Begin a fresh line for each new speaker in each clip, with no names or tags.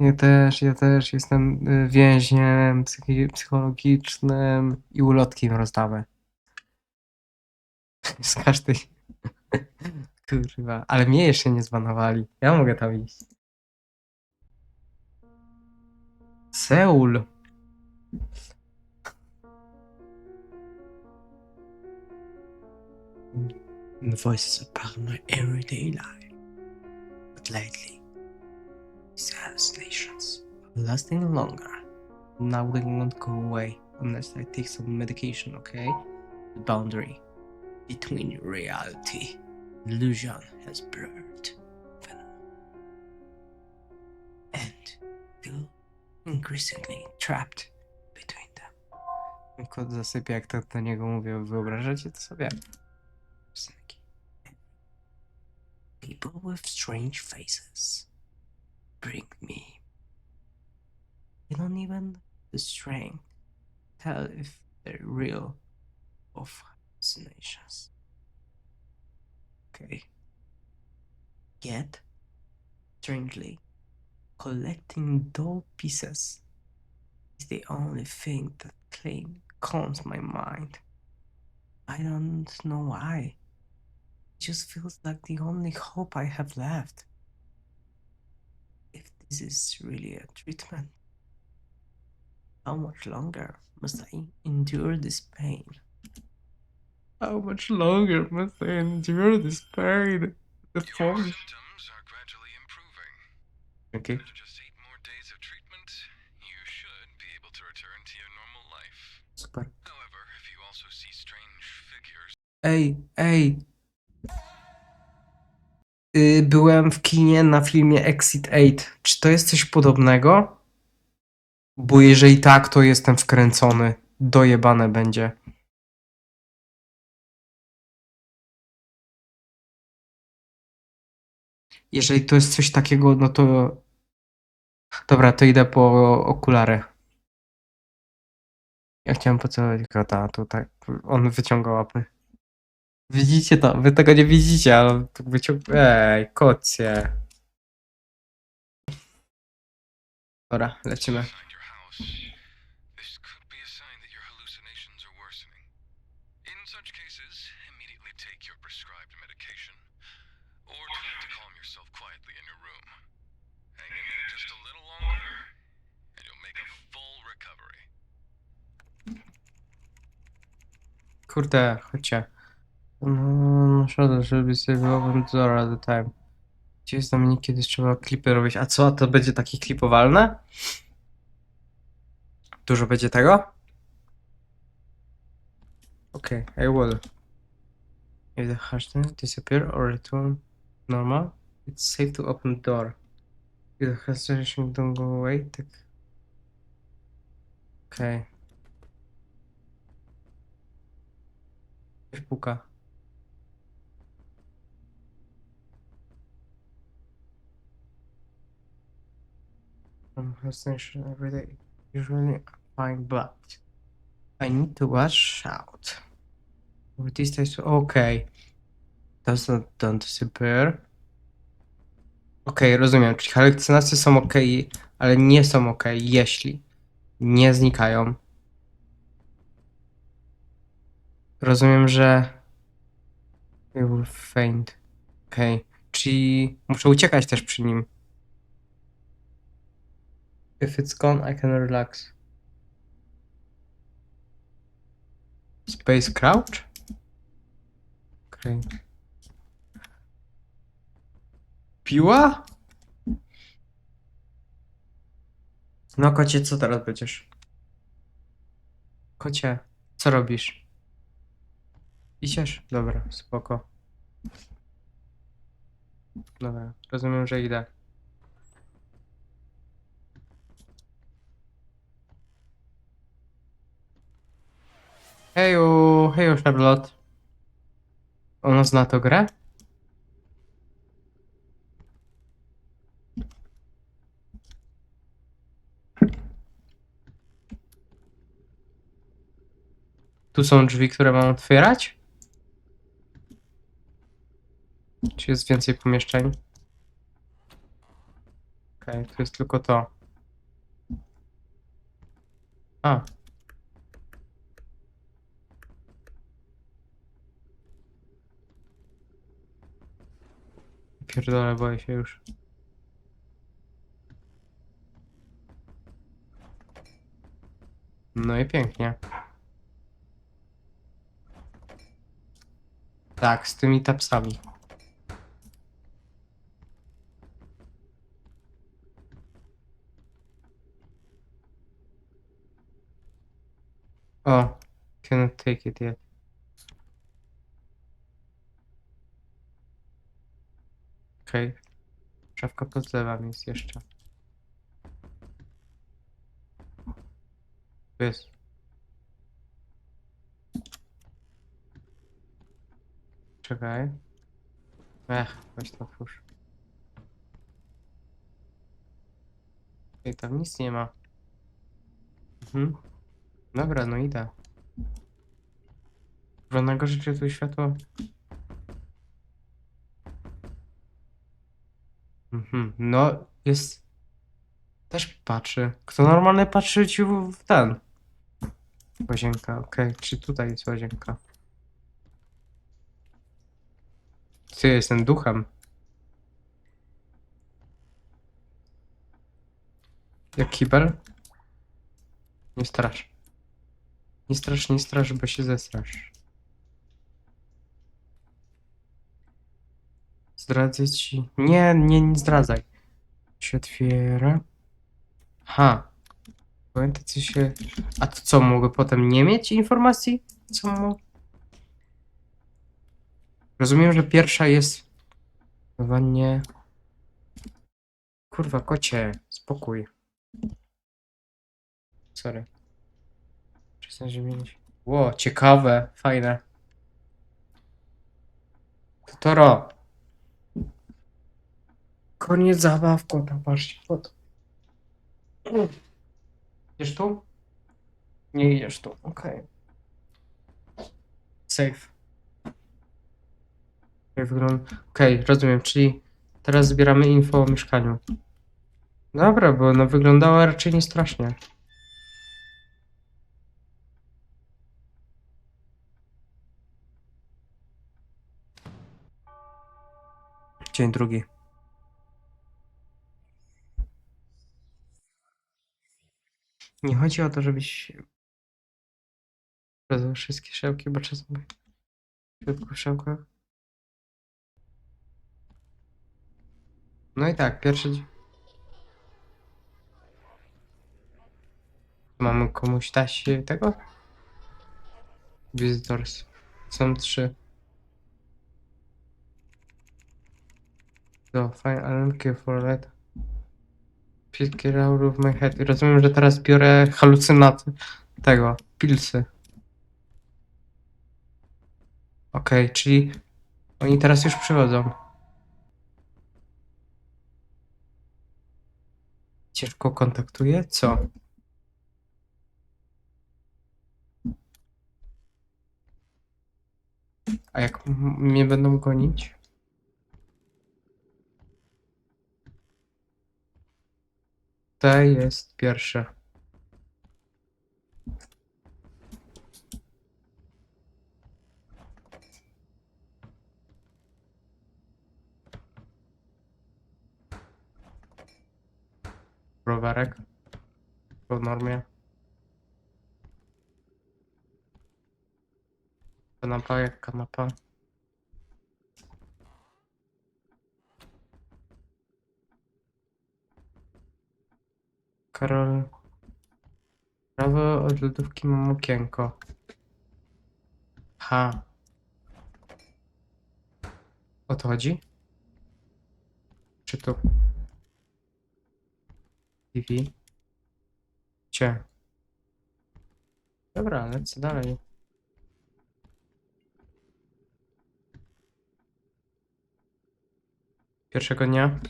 Ja też, ja też jestem y, więźniem psychi- psychologicznym i ulotki im. Z każdej. Kurwa, ale mnie jeszcze nie zbanowali. Ja mogę tam iść. Seul. The voices are part of my everyday life. But lately, hallucinations are lasting longer. Now they won't go away unless I take some medication, okay? The boundary between reality and illusion has blurred. And feel increasingly trapped between them. Kot zasypia, jak tak do niego mówię. Wyobrażacie to sobie? Piosenki. People with strange faces bring me. They don't even the strength tell if they're real or hallucinations. Okay. Yet, strangely, collecting doll pieces is the only thing that clean calms my mind. I don't know why. It just feels like the only hope I have left. If this is really a treatment, how much longer must I endure this pain? How much longer must I endure this pain? The
Your
form.
symptoms are gradually improving.
Okay.
With just eight more days of treatment, you should be able to return to your normal life.
Super.
However, if you also see strange figures,
Ej, ej. Y, byłem w kinie na filmie Exit 8. Czy to jest coś podobnego? Bo jeżeli tak, to jestem wkręcony. Dojebane będzie. Jeżeli to jest coś takiego, no to. Dobra, to idę po okulary. Ja chciałem pocałować kota, to tak. On wyciąga łapy. Widzicie to? Wy tego nie widzicie, ale on tak wyciąga. Ej, kocie. Dobra, lecimy. Kurde, chodźcie. No, szkoda, żeby sobie open door at the time. Gdzie jest Dominik, kiedy trzeba klipy robić? A co, to będzie takie klipowalne? Dużo będzie tego? Okay, I will. If the hashtag disappear or return normal, it's safe to open the door. If the hashtag don't go away, tak. Okay. Ktoś puka. I'm hallucination every day. Usually fine, but I need to watch out. With these days, okay. Does not don't disappear. Okej, rozumiem. Czyli halucynacje są ok, ale nie są ok, jeśli nie znikają. Rozumiem, że. It will faint. Okej. Czyli muszę uciekać też przy nim. If it's gone, I can relax. Space crouch? Okej. Piła? No kocie, co teraz będziesz? Kocie, co robisz? Idziesz? Dobra, spoko. Dobra, rozumiem, że idę. Heju, heju Charlotte. Ona zna to grę? Tu są drzwi, które mam otwierać? Czy jest więcej pomieszczeń? Okej. Okej, to jest tylko to. A. Pierdolę, boję się już. No i pięknie. Tak, z tymi tapsami. O, cannot take it yet. Okej. Okay. Szafka pod zlewami jest jeszcze. Jest. Czekaj. Ech, weź to otwórz. Ej, tam nic nie ma. Mhm. Dobra, no idę. Żadnego rzeczy tu światło. Mhm. No, jest. Też patrzy. Kto normalny patrzy ci w ten? Łazienka, okej. Czy tutaj jest łazienka? Ty jestem duchem. Jak kibel? Nie strasz. Nie strasz, nie strasz, bo się zestrasz. Zdradzę ci. Nie, nie, nie zdradzaj. Się otwiera. Ha. Pamiętaj, co się. A to co, mogę potem nie mieć informacji? Co mu. Rozumiem, że pierwsza jest. w Wannie. Kurwa, kocie, spokój. Sorry. Przestań zmienić. Ło, ciekawe, fajne. Totoro. Koniec zabaw kota, patrzcie, kot. Idziesz tu? Nie idziesz tu, okej. Safe. Jak wygląda... Okej, rozumiem, czyli teraz zbieramy info o mieszkaniu. Dobra, bo no wyglądało raczej nie strasznie. Dzień drugi. Nie chodzi o to, żebyś rozwiązał wszystkie szełki, bo czasem w środku szełkach. No i tak, pierwszy. Mamy komuś dać tego? Visitors. Są trzy. So, don't care for that. Pick it out of my head. Rozumiem, że teraz biorę halucynaty tego, pilsy. Okej, czyli oni teraz już przychodzą. Ciężko kontaktuje? Co? A jak mnie będą gonić? To jest pierwsze. Browarek. Po normie. Kanapa jak kanapa. Karol. Prawo od lodówki mam okienko. Ha. O to chodzi? Czy tu? TV? Cie. Dobra, lecę dalej. Pierwszego dnia?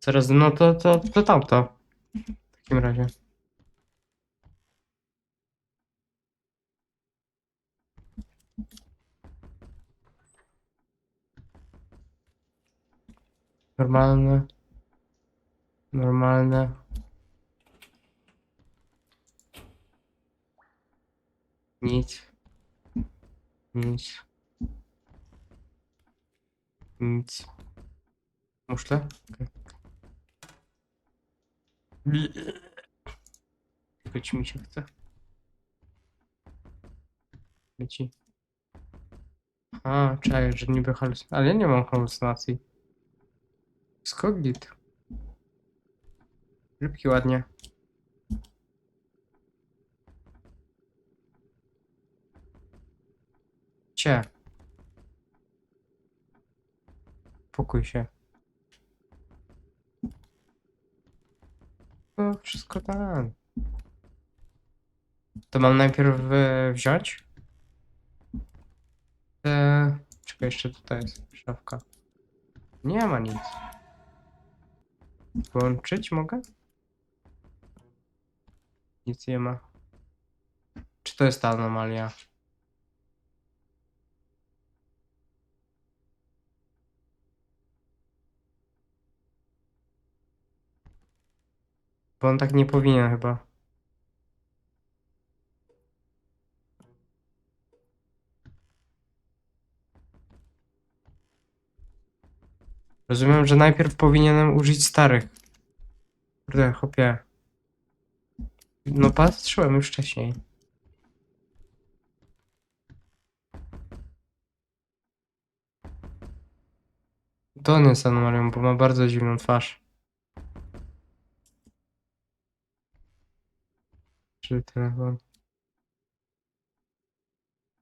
Zaraz, no to, to, to tamto. W takim razie. Normalne. Normalne. Nic. Nic. Nic. Muszle? Okej. Być mi się chce. Leci. A, czekaj, że niby halucynacji. Ale ja nie mam halucynacji. Skogit. Rybki ładnie. Cie. Pokój się. No, wszystko tam. To mam najpierw e, wziąć? Te... Czekaj, jeszcze tutaj jest szafka. Nie ma nic. Włączyć mogę? Nic nie ma. Czy to jest ta anomalia? Bo on tak nie powinien chyba. Rozumiem, że najpierw powinienem użyć starych. Kurde, chopie. No patrzyłem już wcześniej. To on jest anomalią, bo ma bardzo dziwną twarz. Czy telefon?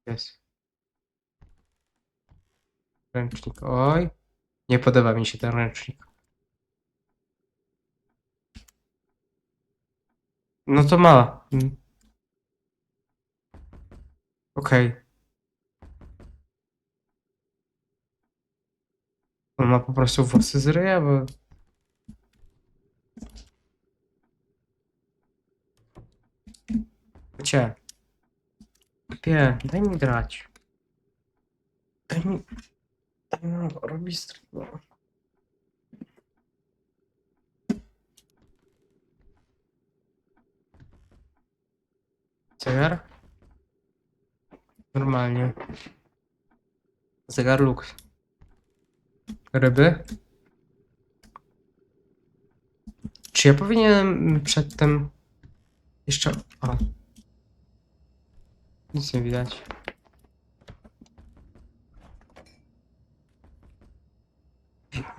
Jest. Ręcznik. Oj. Nie podoba mi się ten ręcznik. No to ma. Okej. On ma po prostu włosy z ryja, bo... Gdzie? Pie, daj mi grać. Daj mi... Daj mi robić streama. Zegar? Normalnie. Zegar lux. Ryby? Czy ja powinienem przedtem jeszcze... O. Nic nie widać.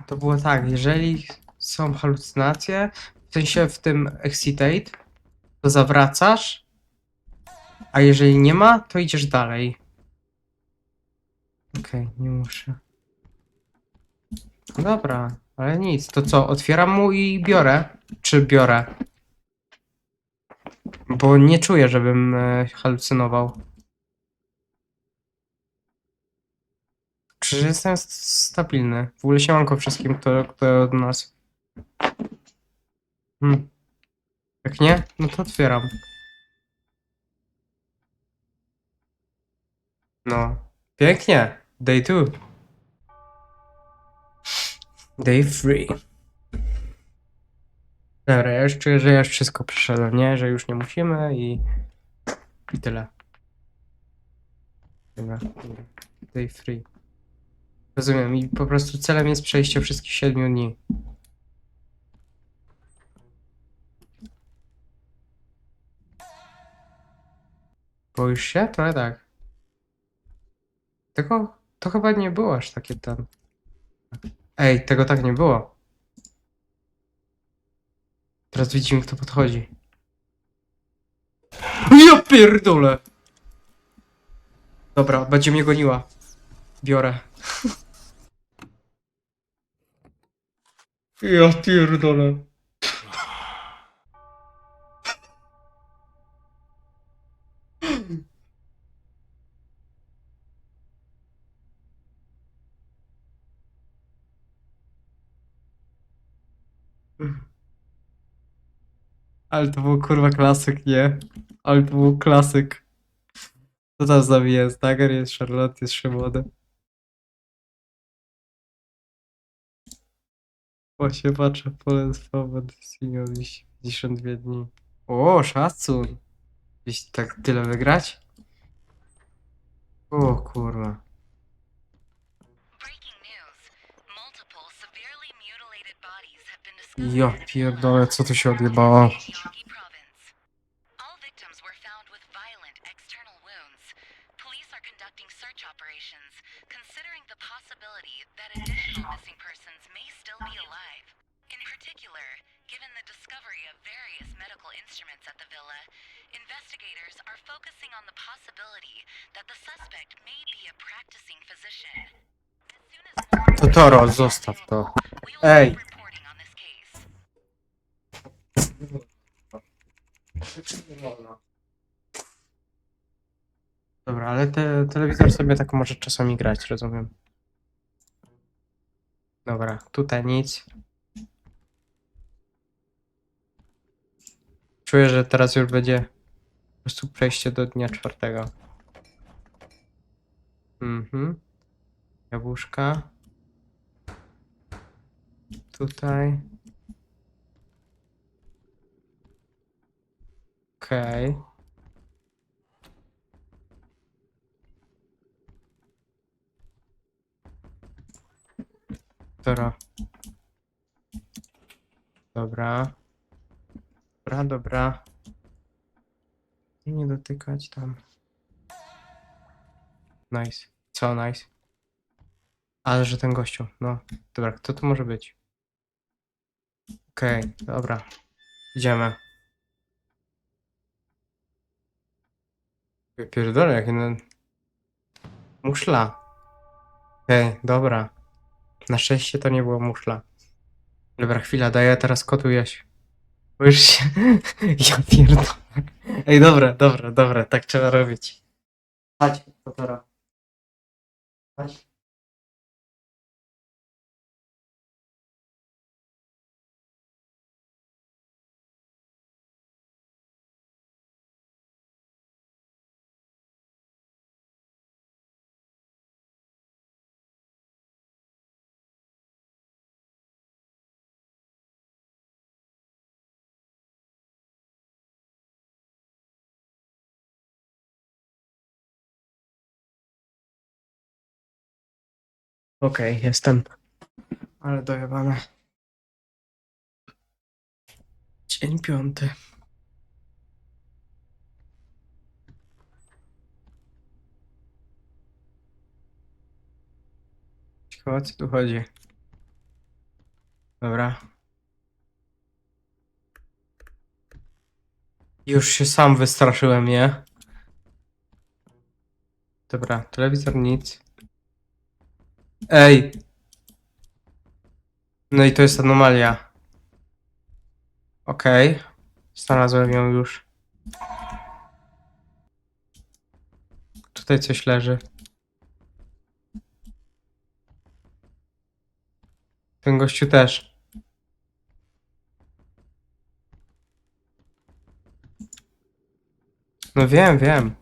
To było tak, jeżeli są halucynacje, w sensie w tym excitate, to zawracasz, a jeżeli nie ma, to idziesz dalej. Okej, nie muszę. Dobra, ale nic. To co, otwieram mu i biorę? Czy biorę? Bo nie czuję, żebym e, halucynował. Czy jestem st- stabilny? W ogóle siemanko wszystkim, kto, kto od nas. Hmm. Jak nie, no to otwieram. No, pięknie. Day two. Day three. Dobra, ja już że ja już wszystko przeszedłem, nie? Że już nie musimy i... I tyle. Dobra. Day three. Rozumiem i po prostu celem jest przejście wszystkich siedmiu dni. Boisz się? Trochę tak. Tego, to chyba nie było aż takie tam. Ej, tego tak nie było. Teraz widzimy, kto podchodzi. Ja pierdolę! Dobra, będzie mnie goniła. Biorę. Ja pierdolę. Ale to był kurwa klasyk, nie? Ale to był klasyk. Co tam z nami jest? Dagger jest, Charlotte jest, Szymon. Właśnie patrzę pole swobody Sinio 52 dni. O, szacun. Jeśli tak tyle wygrać? O kurwa. Ja pierdolę, co tu się odjebało? To Toro, zostaw to. Ej. Dobra, ale te, telewizor sobie tak może czasami grać, rozumiem. Dobra, tutaj nic. Czuję, że teraz już będzie po prostu przejście do dnia czwartego. Mhm. Jabłuszka. Tutaj. Okej. Dobra. Dobra. Dobra, dobra. I nie dotykać tam. Nice. Co nice? Ale że ten gościu, no. Dobra, kto to może być? Okej, dobra. Idziemy. Pierdolę, jak jeden... Muszla. Okej, dobra. Na szczęście to nie było muszla. Dobra, chwila, daję teraz kotu. Bo już się... ja pierdolę. Ej, dobra, dobra, dobra, tak trzeba robić. Chodź, kotora. Chodź. Okej, jestem. Ale dojebane. Dzień piąty. Ciekawe o co tu chodzi. Dobra. Już się sam wystraszyłem, nie? Dobra, telewizor nic. Ej! No i to jest anomalia. Okej. Znalazłem ją już. Tutaj coś leży. Ten gościu też. No wiem, wiem.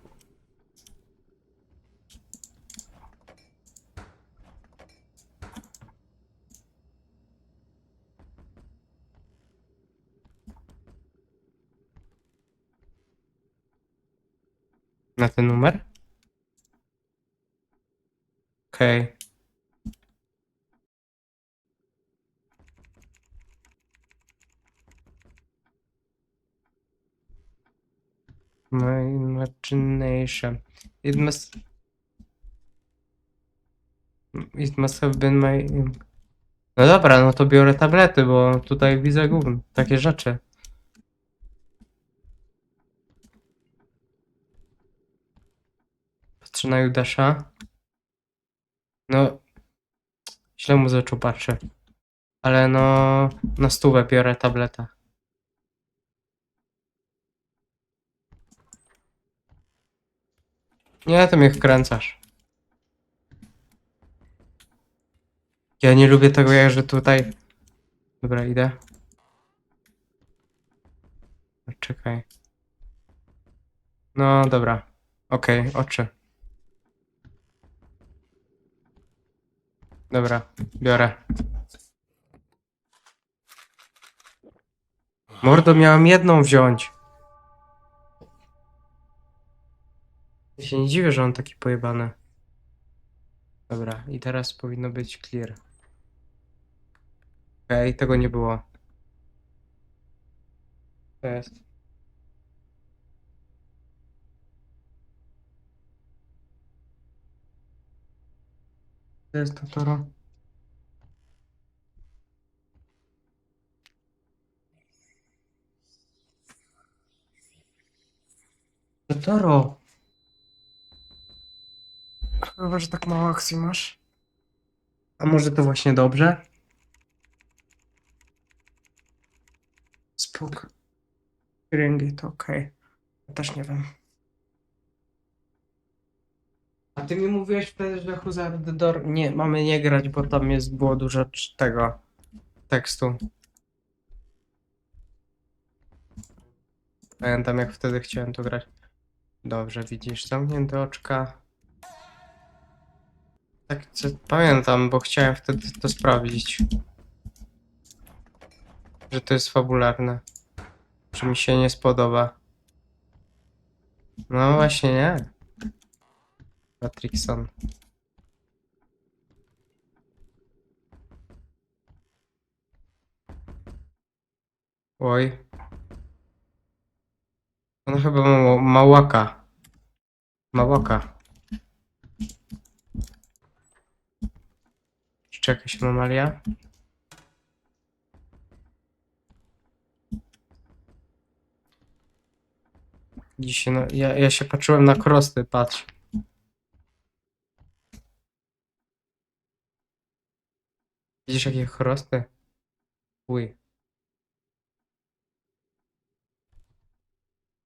Na ten numer? Okej. My imagination. It must. It must have been my. No dobra, no to biorę tablety, bo tutaj widzę gówno, takie rzeczy. Patrzę na Judasza. No. Źle mu zaczął patrzę. Ale no. Na stówę biorę tabletę. Nie, to mnie wkręcasz. Ja nie lubię tego, jak że tutaj. Dobra, idę. Czekaj. No, dobra. Okej, oczy. Dobra, biorę. Mordo, miałam jedną wziąć. Ja się nie dziwię, że on taki pojebany. Dobra, i teraz powinno być clear. Okej, okay, tego nie było. To jest. To jest Totoro. Totoro! Chyba, że tak mało akcji masz. A może to właśnie dobrze? Spoko. Ringi to okej. Ja też nie wiem. A ty mi mówiłeś wtedy, że Huzar the Door... Nie, mamy nie grać, bo tam jest było dużo tego tekstu. Pamiętam jak wtedy chciałem to grać. Dobrze, widzisz, zamknięte oczka. Tak, co, pamiętam, bo chciałem wtedy to sprawdzić. Że to jest fabularne. Czy mi się nie spodoba. No właśnie nie. Patrickson. Oj. On chyba ma małaka. Małaka. Czy jakaś anomalia? Dzisiaj, no, ja, ja się patrzyłem na krosty, patrz. Widzisz jakie chrosty? Uj.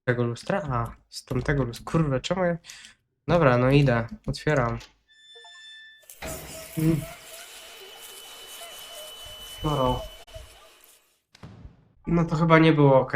Tego lustra? A, z tamtego lustra. Kurwa, czemu ja... Dobra, no idę. Otwieram. Mm. No to chyba nie było ok.